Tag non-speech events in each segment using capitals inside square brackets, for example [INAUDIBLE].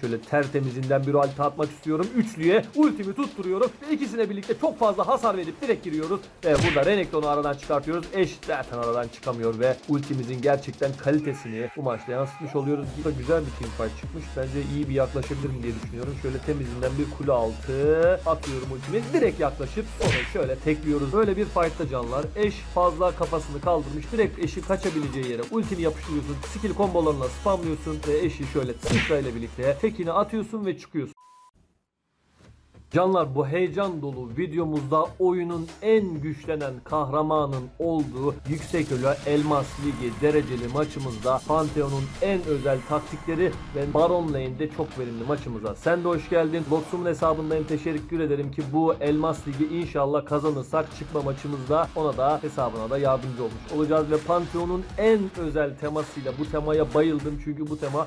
Şöyle tertemizinden bir ulti atmak istiyorum. Üçlüye ultimi tutturuyorum ve ikisine birlikte çok fazla hasar verip direkt giriyoruz. Ve burada Renekton'u aradan çıkartıyoruz. Eş zaten aradan çıkamıyor ve ultimizin gerçekten kalitesini bu maçta yansıtmış oluyoruz. Burada güzel bir teamfight çıkmış. Bence iyi bir yaklaşabilirim diye düşünüyorum. Şöyle temizinden bir kule altı atıyorum ultimi. Direkt yaklaşıp sonra şöyle tekliyoruz. Böyle bir fight'ta canlar. Eş fazla kafasını kaldırmış. Direkt eşi kaçabileceği yere ultini yapıştırıyorsun. Skill kombolarına spamlıyorsun ve eşi şöyle sıçra ile birlikte tekini atıyorsun ve çıkıyorsun. Canlar bu heyecan dolu videomuzda oyunun en güçlenen kahramanın olduğu Yüksek Ölü Elmas Ligi dereceli maçımızda Pantheon'un en özel taktikleri ve Baron Lane'de çok verimli maçımıza. Sen de hoş geldin. Lotsum'un hesabındayım. Teşekkür ederim ki bu Elmas Ligi inşallah kazanırsak çıkma maçımızda ona da hesabına da yardımcı olmuş olacağız ve Pantheon'un en özel temasıyla bu temaya bayıldım çünkü bu tema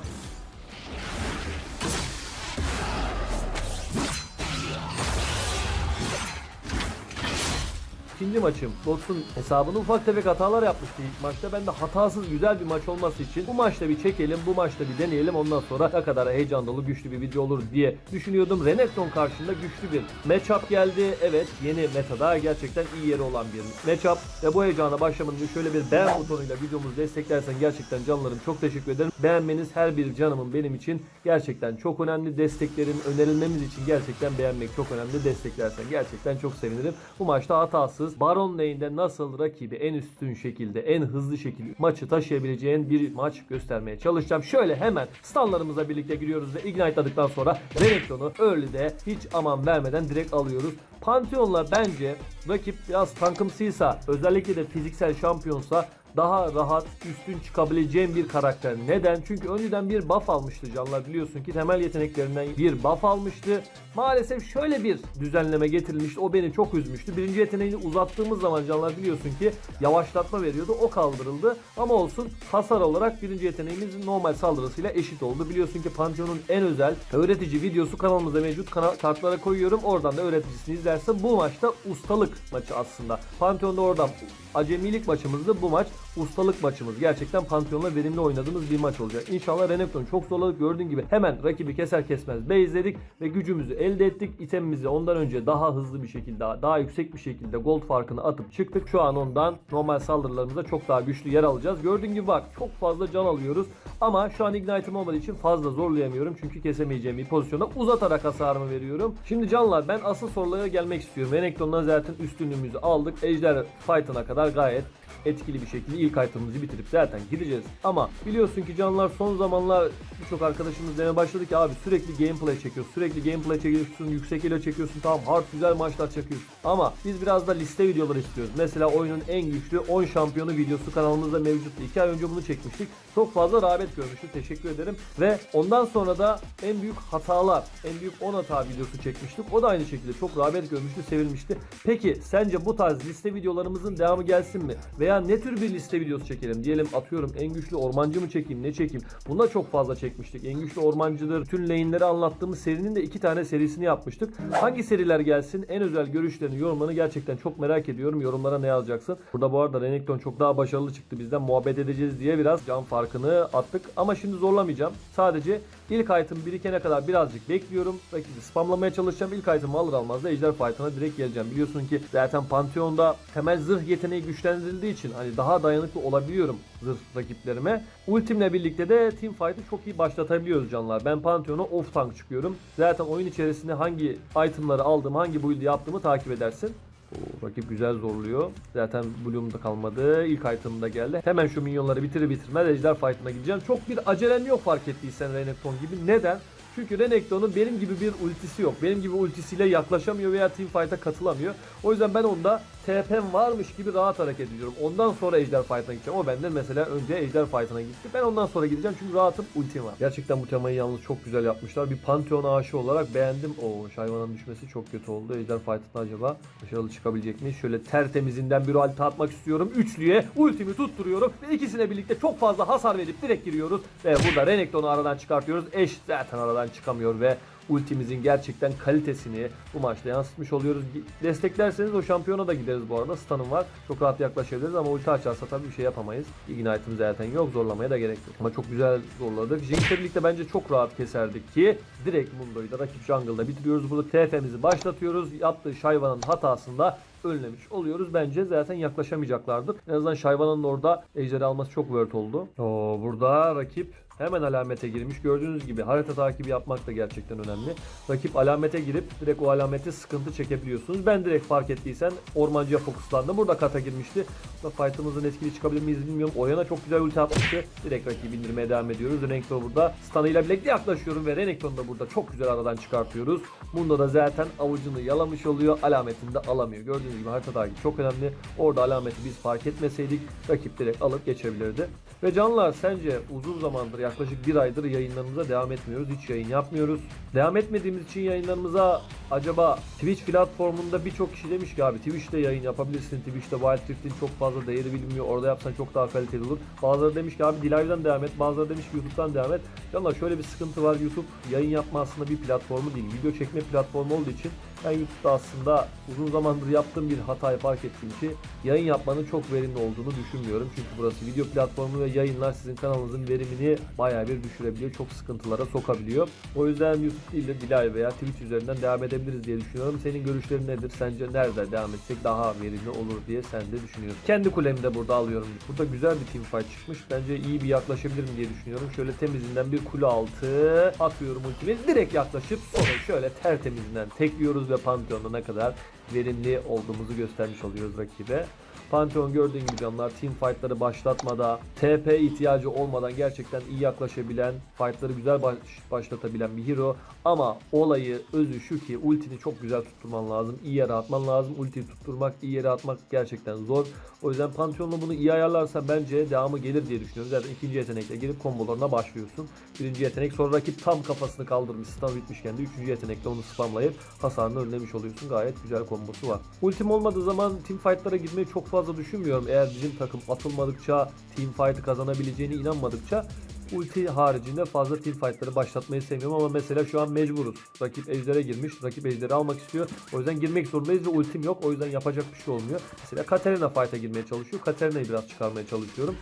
İkinci maçım. Dots'un hesabını ufak tefek hatalar yapmıştı ilk maçta. Ben de hatasız güzel bir maç olması için bu maçta bir çekelim, bu maçta bir deneyelim. Ondan sonra ne kadar heyecan dolu güçlü bir video olur diye düşünüyordum. Renekton karşında güçlü bir matchup geldi. Evet yeni metada gerçekten iyi yeri olan bir matchup. Ve bu heyecana başlamadan önce şöyle bir beğen butonuyla videomuzu desteklersen gerçekten canlarım çok teşekkür ederim. Beğenmeniz her bir canımın benim için gerçekten çok önemli. Desteklerin önerilmemiz için gerçekten beğenmek çok önemli. Desteklersen gerçekten çok sevinirim. Bu maçta hatasız Baron Lane'de nasıl rakibi en üstün şekilde, en hızlı şekilde maçı taşıyabileceğin bir maç göstermeye çalışacağım. Şöyle hemen stunlarımızla birlikte giriyoruz ve ignite'ladıktan sonra Renekton'u early'de hiç aman vermeden direkt alıyoruz. Pantheon'la bence rakip biraz tankımsıysa, özellikle de fiziksel şampiyonsa daha rahat üstün çıkabileceğim bir karakter. Neden? Çünkü önceden bir buff almıştı canlar biliyorsun ki temel yeteneklerinden bir buff almıştı. Maalesef şöyle bir düzenleme getirilmişti. O beni çok üzmüştü. Birinci yeteneğini uzattığımız zaman canlar biliyorsun ki yavaşlatma veriyordu. O kaldırıldı. Ama olsun hasar olarak birinci yeteneğimiz normal saldırısıyla eşit oldu. Biliyorsun ki Pantheon'un en özel öğretici videosu kanalımızda mevcut. Kana- kartlara koyuyorum. Oradan da öğreticisini izlersin. Bu maçta ustalık maçı aslında. Pantheon'da oradan acemilik maçımızdı. Bu maç ustalık maçımız. Gerçekten Pantheon'la verimli oynadığımız bir maç olacak. İnşallah Renekton çok zorladık. Gördüğün gibi hemen rakibi keser kesmez base'ledik ve gücümüzü elde ettik. İtemimizi ondan önce daha hızlı bir şekilde, daha yüksek bir şekilde gold farkını atıp çıktık. Şu an ondan normal saldırılarımızda çok daha güçlü yer alacağız. Gördüğün gibi bak çok fazla can alıyoruz. Ama şu an ignite'ım olmadığı için fazla zorlayamıyorum. Çünkü kesemeyeceğim bir pozisyonda uzatarak hasarımı veriyorum. Şimdi canlar ben asıl sorulara gelmek istiyorum. Renekton'dan zaten üstünlüğümüzü aldık. Ejder fight'ına kadar gayet etkili bir şekilde ilk item'ımızı bitirip zaten gideceğiz. Ama biliyorsun ki canlar son zamanlar birçok arkadaşımız demeye başladı ki abi sürekli gameplay çekiyorsun. Sürekli gameplay çekiyorsun. Yüksek ile çekiyorsun. Tamam hard güzel maçlar çekiyorsun. Ama biz biraz da liste videoları istiyoruz. Mesela oyunun en güçlü 10 şampiyonu videosu kanalımızda mevcuttu. 2 ay önce bunu çekmiştik. Çok fazla rağbet görmüştü. Teşekkür ederim. Ve ondan sonra da en büyük hatalar, en büyük 10 hata videosu çekmiştik. O da aynı şekilde çok rağbet görmüştü, sevilmişti. Peki sence bu tarz liste videolarımızın devamı gelsin mi? Veya ne tür bir liste videosu çekelim? Diyelim atıyorum en güçlü ormancı mı çekeyim, ne çekeyim? Bunda çok fazla çekmiştik. En güçlü ormancıdır, tüm lane'leri anlattığımız serinin de iki tane serisini yapmıştık. Hangi seriler gelsin? En özel görüşlerini, yorumlarını gerçekten çok merak ediyorum. Yorumlara ne yazacaksın? Burada bu arada Renekton çok daha başarılı çıktı bizden. Muhabbet edeceğiz diye biraz can farkını attık. Ama şimdi zorlamayacağım. Sadece ilk item birikene kadar birazcık bekliyorum. Rakibi spamlamaya çalışacağım. İlk item'ı alır almaz da ejder fight'ına direkt geleceğim. Biliyorsun ki zaten Pantheon'da temel zırh yeteneği güçlendirildiği için hani daha dayanıklı olabiliyorum zırh rakiplerime. Ultimle birlikte de team fight'ı çok iyi başlatabiliyoruz canlar. Ben Pantheon'a off tank çıkıyorum. Zaten oyun içerisinde hangi itemları aldım, hangi build'i yaptığımı takip edersin. Oo, rakip güzel zorluyor. Zaten Bloom kalmadı. İlk item'da geldi. Hemen şu minyonları bitirir bitirmez ejder fight'ına gideceğim. Çok bir acelem yok fark ettiysen Renekton gibi. Neden? Çünkü Renekton'un benim gibi bir ultisi yok. Benim gibi ultisiyle yaklaşamıyor veya teamfight'a katılamıyor. O yüzden ben onda TP'm varmış gibi rahat hareket ediyorum. Ondan sonra Ejder Fight'ına gideceğim. O benden mesela önce Ejder Fight'ına gitti. Ben ondan sonra gideceğim çünkü rahatım ultim var. Gerçekten bu temayı yalnız çok güzel yapmışlar. Bir Pantheon aşı olarak beğendim. O Şayvan'ın düşmesi çok kötü oldu. Ejder Fight'ına acaba başarılı çıkabilecek mi? Şöyle tertemizinden bir ulti atmak istiyorum. Üçlüye ultimi tutturuyorum ve ikisine birlikte çok fazla hasar verip direkt giriyoruz. Ve burada Renekton'u aradan çıkartıyoruz. Eş zaten aradan çıkamıyor ve ultimizin gerçekten kalitesini bu maçta yansıtmış oluyoruz. Desteklerseniz o şampiyona da gideriz bu arada. Stun'ım var. Çok rahat yaklaşabiliriz ama ulti açarsa tabii bir şey yapamayız. Ignite'ım zaten yok. Zorlamaya da gerek yok. Ama çok güzel zorladık. Jinx'le birlikte bence çok rahat keserdik ki direkt Mundo'yu da rakip jungle'da bitiriyoruz. Burada TF'mizi başlatıyoruz. Yaptığı Şayvan'ın hatasında önlemiş oluyoruz. Bence zaten yaklaşamayacaklardır. En azından Şayvan'ın orada ejderi alması çok worth oldu. Oo, burada rakip hemen alamete girmiş. Gördüğünüz gibi harita takibi yapmak da gerçekten önemli. Rakip alamete girip direkt o alamete sıkıntı çekebiliyorsunuz. Ben direkt fark ettiysen ormancıya fokuslandım. Burada kata girmişti. Burada fight'ımızın etkili çıkabilir miyiz bilmiyorum. Oriana çok güzel ulti atmıştı. Direkt rakibi indirmeye devam ediyoruz. Renekton burada stun'ıyla birlikte yaklaşıyorum ve Renekton'u da burada çok güzel aradan çıkartıyoruz. Bunda da zaten avucunu yalamış oluyor. Alametini de alamıyor. Gördüğünüz gibi harita takibi çok önemli. Orada alameti biz fark etmeseydik rakip direkt alıp geçebilirdi. Ve canlar sence uzun zamandır yaklaşık bir aydır yayınlarımıza devam etmiyoruz. Hiç yayın yapmıyoruz. Devam etmediğimiz için yayınlarımıza acaba Twitch platformunda birçok kişi demiş ki abi Twitch'te yayın yapabilirsin. Twitch'te Wild Rift'in çok fazla değeri bilinmiyor. Orada yapsan çok daha kaliteli olur. Bazıları demiş ki abi Dilay'dan devam et. Bazıları demiş ki YouTube'dan devam et. Canlar şöyle bir sıkıntı var. YouTube yayın yapma aslında bir platformu değil. Video çekme platformu olduğu için ben YouTube'da aslında uzun zamandır yaptığım bir hatayı fark ettiğim için yayın yapmanın çok verimli olduğunu düşünmüyorum. Çünkü burası video platformu ve yayınlar sizin kanalınızın verimini bayağı bir düşürebiliyor. Çok sıkıntılara sokabiliyor. O yüzden YouTube değil de Dilay veya Twitch üzerinden devam edebiliriz diye düşünüyorum. Senin görüşlerin nedir? Sence nerede devam etsek daha verimli olur diye sen de düşünüyorsun. Kendi kulemi de burada alıyorum. Burada güzel bir team fight çıkmış. Bence iyi bir yaklaşabilirim diye düşünüyorum. Şöyle temizinden bir kule altı atıyorum ultimi. Direkt yaklaşıp sonra şöyle tertemizinden tekliyoruz ve Pantheon'da ne kadar verimli olduğumuzu göstermiş oluyoruz rakibe. Pantheon gördüğün gibi canlar team fightları başlatmada, TP ihtiyacı olmadan gerçekten iyi yaklaşabilen, fightları güzel baş- başlatabilen bir hero. Ama olayı, özü şu ki ultini çok güzel tutturman lazım. iyi yere atman lazım. Ultiyi tutturmak, iyi yere atmak gerçekten zor. O yüzden Pantheon'la bunu iyi ayarlarsa bence devamı gelir diye düşünüyorum. Zaten ikinci yetenekle girip kombolarına başlıyorsun. Birinci yetenek sonra rakip tam kafasını kaldırmış, stun bitmişken de üçüncü yetenekle onu spamlayıp hasarını önlemiş oluyorsun. Gayet güzel kombosu var. Ultim olmadığı zaman team fight'lara girmeyi çok fazla düşünmüyorum. Eğer bizim takım atılmadıkça, team fight'ı kazanabileceğine inanmadıkça ulti haricinde fazla team fight'ları başlatmayı sevmiyorum ama mesela şu an mecburuz. Rakip ejdere girmiş, rakip ejderi almak istiyor. O yüzden girmek zorundayız ve ultim yok. O yüzden yapacak bir şey olmuyor. Mesela Katarina fight'a girmeye çalışıyor. Katarina'yı biraz çıkarmaya çalışıyorum.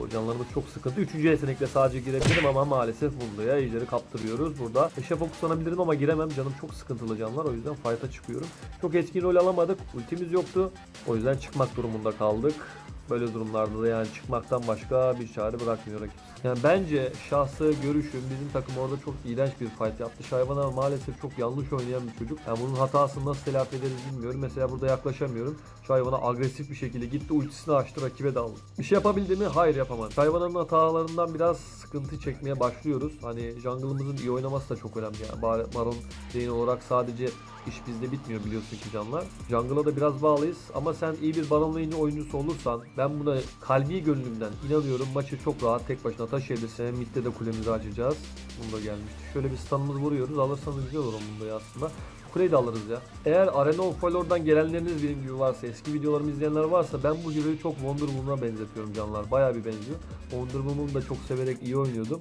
O canlarımız çok sıkıntı. Üçüncü yetenekle sadece girebilirim ama maalesef Mundo'ya ejderi kaptırıyoruz. Burada eşe fokuslanabilirim ama giremem. Canım çok sıkıntılı canlar. O yüzden fight'a çıkıyorum. Çok etkin rol alamadık. Ultimiz yoktu. O yüzden çıkmak durumunda kaldık. Böyle durumlarda da yani çıkmaktan başka bir çare bırakmıyor rakip. Yani bence şahsı görüşüm bizim takım orada çok iğrenç bir fight yaptı. Şayvana maalesef çok yanlış oynayan bir çocuk. Yani bunun hatasını nasıl telafi ederiz bilmiyorum. Mesela burada yaklaşamıyorum. Şayvana agresif bir şekilde gitti ultisini açtı rakibe daldı. Bir şey yapabildi mi? Hayır yapamadı. Şayvana'nın hatalarından biraz sıkıntı çekmeye başlıyoruz. Hani jungle'ımızın iyi oynaması da çok önemli yani. Bar- Baron lane olarak sadece iş bizde bitmiyor biliyorsun ki canlar. Jungle'a da biraz bağlıyız ama sen iyi bir Baron lane'i oyuncusu olursan ben buna kalbi gönlümden inanıyorum. Maçı çok rahat tek başına taşıyabilirsin. Midde de kulemizi açacağız. Bunu da gelmişti. Şöyle bir stun'ımızı vuruyoruz. Alırsanız güzel olur bunda aslında. Kuleyi de alırız ya. Eğer Arena of Valor'dan gelenleriniz benim gibi varsa, eski videolarımı izleyenler varsa ben bu hero'yu çok Wonder Woman'a benzetiyorum canlar. Bayağı bir benziyor. Wonder Woman'ı da çok severek iyi oynuyordum.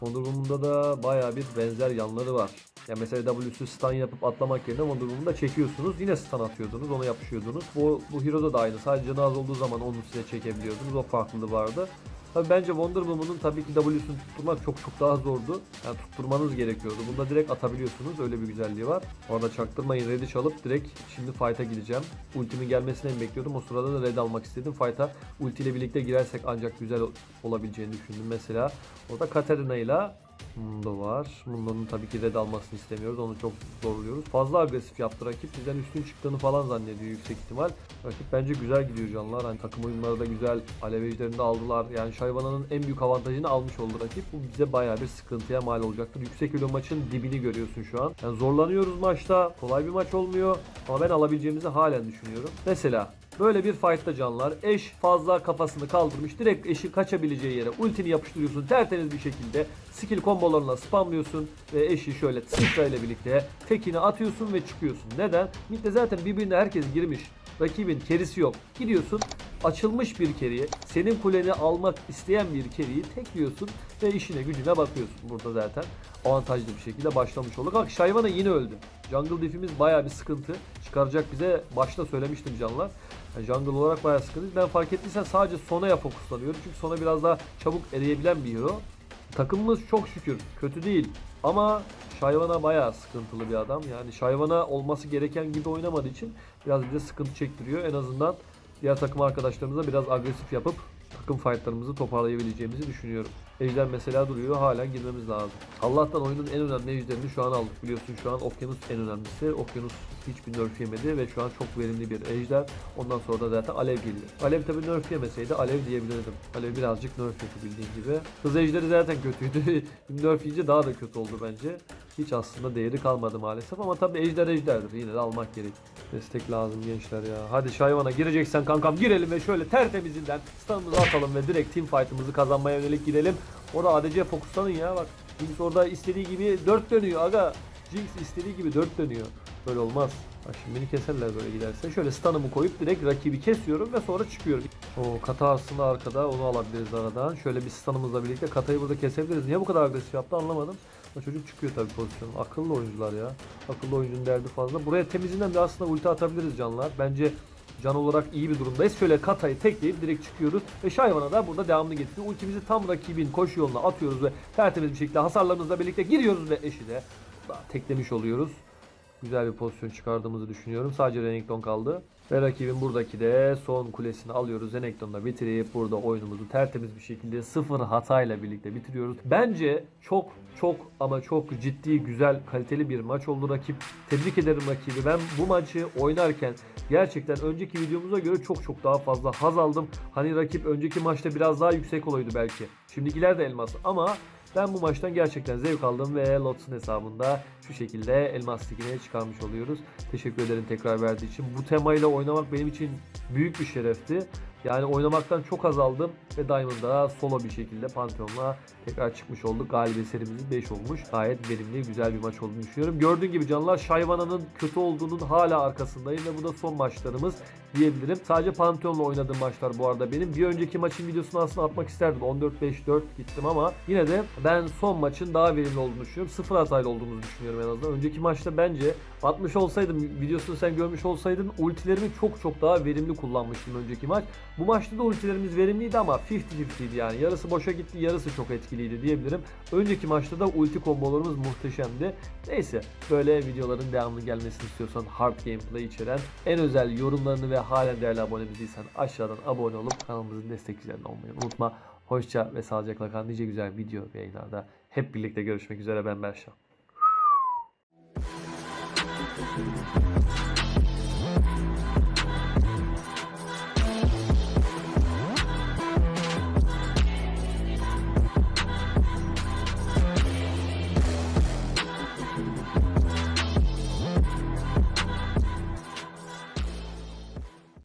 Wonder Woman'da da bayağı bir benzer yanları var. Ya mesela W'su stun yapıp atlamak yerine Wonder Woman'da çekiyorsunuz. Yine stun atıyordunuz. Ona yapışıyordunuz. Bu, bu Hero'da da aynı. Sadece canı az olduğu zaman onu size çekebiliyordunuz. O farklılığı vardı. Tabii bence Wonder Woman'ın tabii ki W'sunu tutturmak çok çok daha zordu. Yani tutturmanız gerekiyordu. Bunda direkt atabiliyorsunuz. Öyle bir güzelliği var. Orada çaktırmayın. Red'i çalıp direkt şimdi fight'a gideceğim. Ultimin gelmesini bekliyordum. O sırada da Red almak istedim. Fight'a ulti ile birlikte girersek ancak güzel olabileceğini düşündüm. Mesela orada Katarina ile Mundo var. Mundo'nun tabii ki red almasını istemiyoruz. Onu çok zorluyoruz. Fazla agresif yaptı rakip. Bizden üstün çıktığını falan zannediyor yüksek ihtimal. Rakip bence güzel gidiyor canlar. Hani takım oyunları da güzel. Alev ejderini de aldılar. Yani Şayvana'nın en büyük avantajını almış oldu rakip. Bu bize bayağı bir sıkıntıya mal olacaktır. Yüksek elo maçın dibini görüyorsun şu an. Yani zorlanıyoruz maçta. Kolay bir maç olmuyor. Ama ben alabileceğimizi halen düşünüyorum. Mesela Böyle bir fight'ta canlar eş fazla kafasını kaldırmış. Direkt eşi kaçabileceği yere ultini yapıştırıyorsun tertemiz bir şekilde. Skill kombolarına spamlıyorsun ve eşi şöyle sıçra ile birlikte tekini atıyorsun ve çıkıyorsun. Neden? Mid'de zaten birbirine herkes girmiş. Rakibin kerisi yok. Gidiyorsun açılmış bir keriyi, senin kuleni almak isteyen bir keriyi tekliyorsun ve işine gücüne bakıyorsun burada zaten. Avantajlı bir şekilde başlamış olduk. Bak Shyvana yine öldü. Jungle diff'imiz baya bir sıkıntı. Çıkaracak bize başta söylemiştim canlar. Yani jungle olarak baya sıkıntı. Ben fark ettiysen sadece Sona'ya fokuslanıyorum. Çünkü Sona biraz daha çabuk eriyebilen bir hero. Takımımız çok şükür kötü değil. Ama Shyvana bayağı sıkıntılı bir adam. Yani Shyvana olması gereken gibi oynamadığı için biraz bize sıkıntı çektiriyor. En azından diğer takım arkadaşlarımıza biraz agresif yapıp takım fightlarımızı toparlayabileceğimizi düşünüyorum. Ejder mesela duruyor. Hala girmemiz lazım. Allah'tan oyunun en önemli ejderini şu an aldık. Biliyorsun şu an Okyanus en önemlisi. Okyanus hiçbir nerf yemedi ve şu an çok verimli bir ejder. Ondan sonra da zaten Alev geldi. Alev tabi nerf yemeseydi Alev diyebilirdim. Alev birazcık nerf yedi bildiğin gibi. Hız ejderi zaten kötüydü. [LAUGHS] nerf yiyince daha da kötü oldu bence. Hiç aslında değeri kalmadı maalesef ama tabi ejder ejderdir. Yine de almak gerek. Destek lazım gençler ya. Hadi Şayvan'a gireceksen kankam girelim ve şöyle tertemizinden stun'ımızı atalım ve direkt team fight'ımızı kazanmaya yönelik girelim. Orada ADC fokuslanın ya bak. Jinx orada istediği gibi 4 dönüyor aga. Jinx istediği gibi 4 dönüyor. Böyle olmaz. Bak şimdi beni keserler böyle giderse. Şöyle stun'ımı koyup direkt rakibi kesiyorum ve sonra çıkıyorum. O kata aslında arkada onu alabiliriz aradan. Şöyle bir stun'ımızla birlikte katayı burada kesebiliriz. Niye bu kadar agresif yaptı anlamadım. Ama çocuk çıkıyor tabii pozisyonu. Akıllı oyuncular ya. Akıllı oyuncunun derdi fazla. Buraya temizinden de aslında ulti atabiliriz canlar. Bence can olarak iyi bir durumdayız. Şöyle katayı tekleyip direkt çıkıyoruz. Ve Şayvan'a da burada devamını getiriyor. Ultimizi tam rakibin koşu yoluna atıyoruz ve tertemiz bir şekilde hasarlarımızla birlikte giriyoruz ve eşi de teklemiş oluyoruz. Güzel bir pozisyon çıkardığımızı düşünüyorum. Sadece Renekton kaldı. Ve rakibin buradaki de son kulesini alıyoruz. Renekton'la bitirip burada oyunumuzu tertemiz bir şekilde sıfır hatayla birlikte bitiriyoruz. Bence çok çok ama çok ciddi, güzel, kaliteli bir maç oldu rakip. Tebrik ederim rakibi. Ben bu maçı oynarken gerçekten önceki videomuza göre çok çok daha fazla haz aldım. Hani rakip önceki maçta biraz daha yüksek olaydı belki. Şimdikiler de elmas ama ben bu maçtan gerçekten zevk aldım ve Lots'un hesabında şu şekilde elmas ligine çıkarmış oluyoruz. Teşekkür ederim tekrar verdiği için. Bu temayla oynamak benim için büyük bir şerefti. Yani oynamaktan çok azaldım ve Diamond'da solo bir şekilde Pantheon'la tekrar çıkmış olduk. Galibiyet serimizin 5 olmuş. Gayet verimli, güzel bir maç olduğunu düşünüyorum. Gördüğün gibi canlar Shyvana'nın kötü olduğunun hala arkasındayım ve bu da son maçlarımız diyebilirim. Sadece Pantheon'la oynadığım maçlar bu arada benim. Bir önceki maçın videosunu aslında atmak isterdim. 14-5-4 gittim ama yine de ben son maçın daha verimli olduğunu düşünüyorum. Sıfır hatayla olduğumuzu düşünüyorum en azından. Önceki maçta bence atmış olsaydım, videosunu sen görmüş olsaydın ultilerimi çok çok daha verimli kullanmıştım önceki maç. Bu maçta da ultilerimiz verimliydi ama 50-50'ydi yani. Yarısı boşa gitti, yarısı çok etkiliydi diyebilirim. Önceki maçta da ulti kombolarımız muhteşemdi. Neyse böyle videoların devamlı gelmesini istiyorsan hard gameplay içeren en özel yorumlarını ve halen değerli abonemiz değilsen aşağıdan abone olup kanalımızın destekçilerini olmayı unutma. Hoşça ve sağlıcakla kal. Nice güzel video yayınlarda hep birlikte görüşmek üzere ben Berşan.